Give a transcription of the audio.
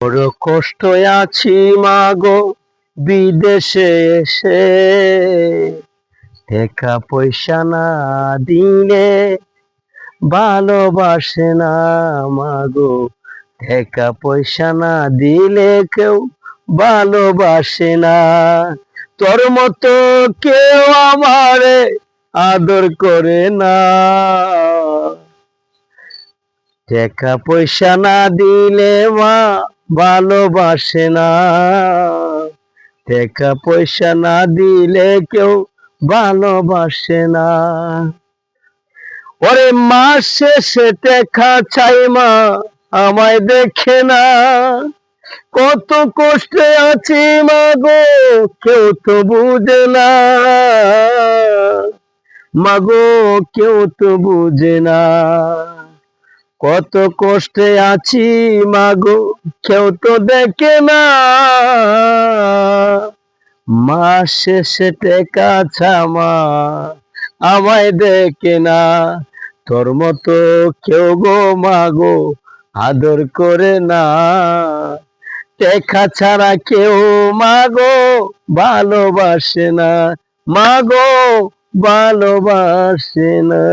বড় কষ্ট আছি মাগো, বিদেশে এসে। টাকা পয়সা না দিলে ভালোবাসে না মাগো। টাকা পয়সা না দিলে কেউ ভালোবাসে না। তোর মতো কেউ আমারে আদর করে না। টাকা পয়সা না দিলে মা ভালোবাসে না। টাকা পয়সা না দিলে কেউ ভালোবাসে না। ওরে মাস শেষে টাকা চাই মা, আমায় দেখে না। কত কষ্টে আছি মা গো, কেউ তো বুঝে না। মাগো কেউ তো বুঝে না। কত কষ্টে আছি মাগো, কেউ তো দেখে না। মাস শেষে টেকা ছামা আমায় দেখে না। তোর মতো কেউ গো মাগো, আদর করে না। টেকা ছাড়া কেউ মাগো, ভালোবাসে না। মাগো, ভালোবাসে না।